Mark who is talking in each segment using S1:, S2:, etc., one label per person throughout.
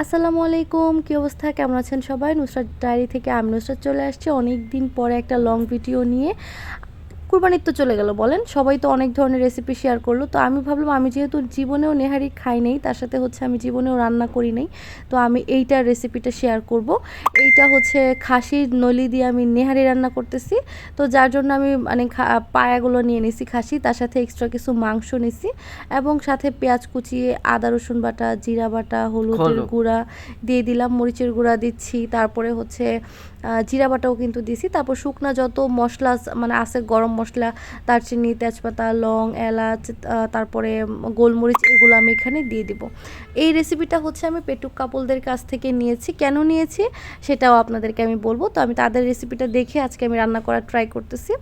S1: আসসালামু আলাইকুম, কী অবস্থা? কেমন আছেন সবাই? নুসরাত ডায়েরি থেকে আমি নুসরাত চলে আসছি। অনেক দিন পরে একটা লং ভিডিও নিয়ে। কুরবানির তো চলে গেল বলেন। সবাই তো অনেক ধরনের রেসিপি শেয়ার করল। তো আমি ভাবলাম আমি যেহেতু জীবনেও নেহারি খাই নেই তার সাথে হচ্ছে আমি জীবনেও রান্না করি নেই তো আমি এইটার রেসিপিটা শেয়ার করব। এইটা হচ্ছে খাসির নলি দিয়ে আমি নেহারি রান্না করতেছি। তো যার জন্য আমি মানে পায়াগুলো নিয়ে নিছি খাসি তার সাথে এক্সট্রা কিছু মাংস নিছি এবং সাথে পেঁয়াজ কুচিয়ে আদা রসুন বাটা জিরা বাটা হলুদের গুঁড়া দিয়ে দিলাম মরিচের গুঁড়া দিচ্ছি তারপরে হচ্ছে জিরা বাটাও কিন্তু দিছি। তারপর শুকনা যত মশলা মানে আছে গরম মশলা, দারচিনি, তেজপাতা, লং, এলাচ তারপরে গোলমরিচ, এগুলো আমি এখানে দিয়ে দিব। এই রেসিপিটা হচ্ছে আমি পেটুক কাপলদের কাছ থেকে নিয়েছি। কেন নিয়েছি? সেটাও আপনাদেরকে আমি বলব। তো আমি তাদের রেসিপিটা দেখে আজকে আমি রান্না করার ট্রাই করতেছি।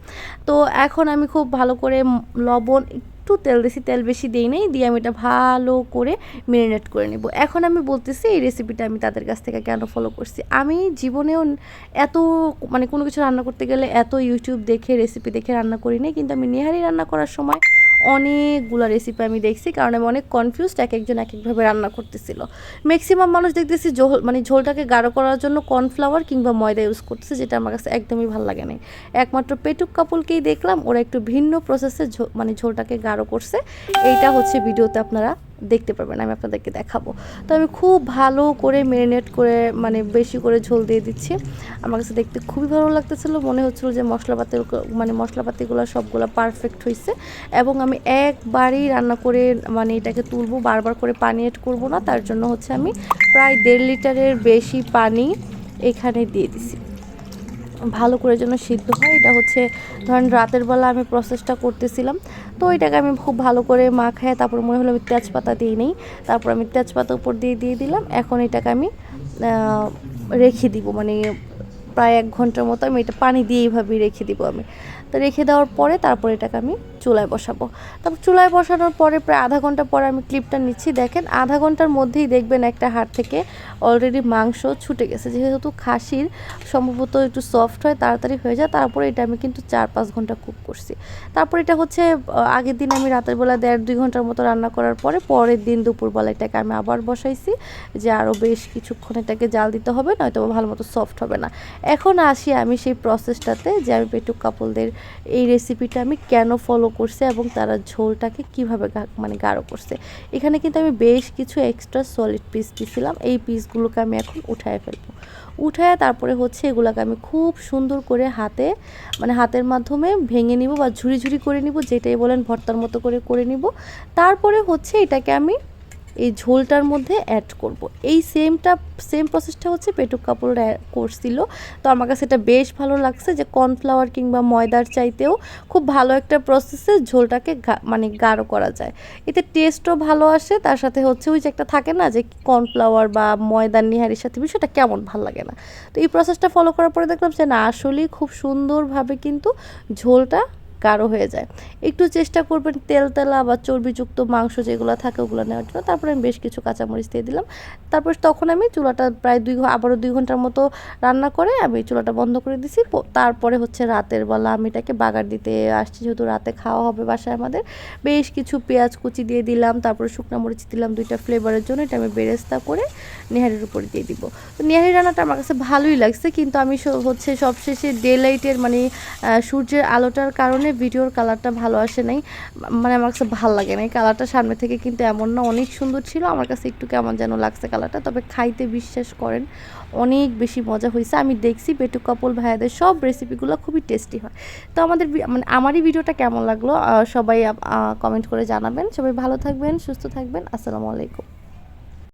S1: তো এখন আমি খুব ভালো করে লবণ একটু তেল দিছি, তেল বেশি দিই নাই, দিয়ে আমি এটা ভালো করে মেরিনেট করে নেব। এখন আমি বলতেছি, এই রেসিপিটা আমি তাদের কাছ থেকে কেন ফলো করছি? আমি জীবনেও এত মানে কোনো কিছু রান্না করতে গেলে এত ইউটিউব দেখে রেসিপি দেখে রান্না করি নাই, কিন্তু আমি নেহারি রান্না করার সময় অনেকগুলো রেসিপি আমি দেখছি, কারণ আমি অনেক কনফিউজড এক একজন এক একভাবে রান্না করতেছিল। ম্যাক্সিমাম মানুষ দেখতেছি ঝোল মানে ঝোলটাকে গাঢ় করার জন্য কর্নফ্লাওয়ার কিংবা ময়দা ইউজ করতেছে, যেটা আমার কাছে একদমই ভালো লাগে না একমাত্র পেটুক কাপলকেই দেখলাম, ওরা একটু ভিন্ন প্রসেসে মানে ঝোলটাকে গাঢ় করছে। এইটা হচ্ছে ভিডিওতে আপনারা দেখতে পারবেন, আমি আপনাদেরকে দেখাবো। তো আমি খুব ভালো করে মেরিনেট করে মানে বেশি করে ঝোল দিয়ে দিচ্ছি। আমার কাছে দেখতে খুবই ভালো লাগতেছিল, মনে হচ্ছিল যে মশলাপাতি মানে মশলাপাতিগুলো সবগুলো পারফেক্ট হয়েছে এবং আমি একবারই রান্না করে মানে এটাকে তুলবো, বারবার করে পানি এড করব না, তার জন্য হচ্ছে আমি প্রায় দেড় লিটারের বেশি পানি এখানে দিয়ে দিছি। ভালো করে যেন সিদ্ধ হয়, এটা হচ্ছে ধরেন রাতের বেলা আমি প্রসেসটা করতেছিলাম। তো এটাকে আমি খুব ভালো করে মাখায় তারপর মনে হলো আমি তেজপাতা দিয়ে নিই। তারপর আমি তেজপাতা উপর দিয়ে দিয়ে দিলাম, এখন এটাকে আমি রেখে দিব। মানে প্রায় এক ঘণ্টার মতো আমি এটা পানি দিয়ে এইভাবেই রেখে দিব আমি। তো রেখে দেওয়ার পরে তারপর এটাকে আমি চুলায় বসাবো। তারপর চুলায় বসানোর পরে প্রায় আধা ঘণ্টা পরে আমি ক্লিপটা নিচ্ছি। দেখেন, আধা ঘণ্টার মধ্যেই দেখবেন একটা হাড় থেকে অলরেডি মাংস ছুটে গেছে। যেহেতু খাসির সম্ভবত একটু সফট হয়, তাড়াতাড়ি হয়ে যায়, তারপরে এটা আমি কিন্তু চার পাঁচ ঘণ্টা কুক করছি। তারপর এটা হচ্ছে আগের দিন আমি রাতের বেলা দেড় দুই ঘণ্টার মতো রান্না করার পরে পরের দিন দুপুরবেলা এটাকে আমি আবার বসাইছি যে আরও বেশ কিছুক্ষণ এটাকে জাল দিতে হবে, নয়তো ভালো মতো সফট হবে না। এখন আসি আমি সেই প্রসেসটাতে যে আমি পেটুক কাপলদের এই রেসিপিটা আমি কেন ফলো করছি এবং তারা ঝোলটাকে কীভাবে মানে গাঢ় করছে। এখানে কিন্তু আমি বেশ কিছু এক্সট্রা সলিড পিস দিয়েছিলাম এই পিসগুলোকে আমি এখন উঠায় ফেলব। উঠায় তারপরে হচ্ছে এগুলোকে আমি খুব সুন্দর করে হাতে মানে হাতের মাধ্যমে ভেঙে নিব বা ঝুড়ি ঝুড়ি করে নিব, যেটাই বলেন ভর্তার মতো করে করে নিব। তারপরে হচ্ছে এটাকে আমি এই ঝোলটার মধ্যে অ্যাড করব। এই সেমটা সেম প্রসেসটা হচ্ছে পেটুক কাপড় করছিল তো আমার কাছে এটা বেশ ভালো লাগছে যে কর্নফ্লাওয়ার কিংবা ময়দার চাইতেও খুব ভালো একটা প্রসেসে ঝোলটাকে মানে গাঢ় করা যায়। এতে টেস্টও ভালো আসে, তার সাথে হচ্ছে ওই যে একটা থাকে না যে কর্নফ্লাওয়ার বা ময়দার নিহারির সাথে বিষয়টা কেমন ভালো লাগে না। তো এই প্রসেসটা ফলো করার পরে দেখলাম যে না, আসলেই খুব সুন্দরভাবে কিন্তু ঝোলটা গাঢ় হয়ে যায়। একটু চেষ্টা করবেন তেল তেলা বা চর্বিযুক্ত মাংস যেগুলো থাকে ওগুলো নেওয়ার জন্য। তারপরে আমি বেশ কিছু কাঁচামরিচ দিয়ে দিলাম। তারপর তখন আমি চুলাটা প্রায় দুই আবারও দুই ঘণ্টার মতো রান্না করে আমি চুলাটা বন্ধ করে দিছি। তারপরে হচ্ছে রাতের বেলা আমি এটাকে বাগার দিতে আসছি। যেহেতু রাতে খাওয়া হবে বাসায় আমাদের। বেশ কিছু পেঁয়াজ কুচি দিয়ে দিলাম। তারপরে শুকনো মরিচ দিলাম দুইটা ফ্লেভারের জন্য। এটা আমি বেরেস্তা করে নেহারির উপরে দিয়ে দিব। তো নেহারি রান্নাটা আমার কাছে ভালোই লাগছে। কিন্তু আমি হচ্ছে সবশেষে ডে লাইটের মানে সূর্যের আলোটার কারণে ভিডিওর কালারটা ভালো আসে নাই। মানে আমার কাছে ভালো লাগে না এই কালারটা সামনে থেকে কিন্তু এমন না, অনেক সুন্দর ছিল। আমার কাছে একটু কেমন যেন লাগছে কালারটা। তবে খাইতে বিশ্বাস করেন, অনেক বেশি মজা হয়েছে। আমি দেখছি পেটু কাপল ভাইয়াদের সব রেসিপিগুলো খুবই টেস্টি হয়। তো আমাদের মানে আমারই ভিডিওটা কেমন লাগল সবাই কমেন্ট করে জানাবেন। সবাই ভালো থাকবেন, সুস্থ থাকবেন। আসসালামু আলাইকুম।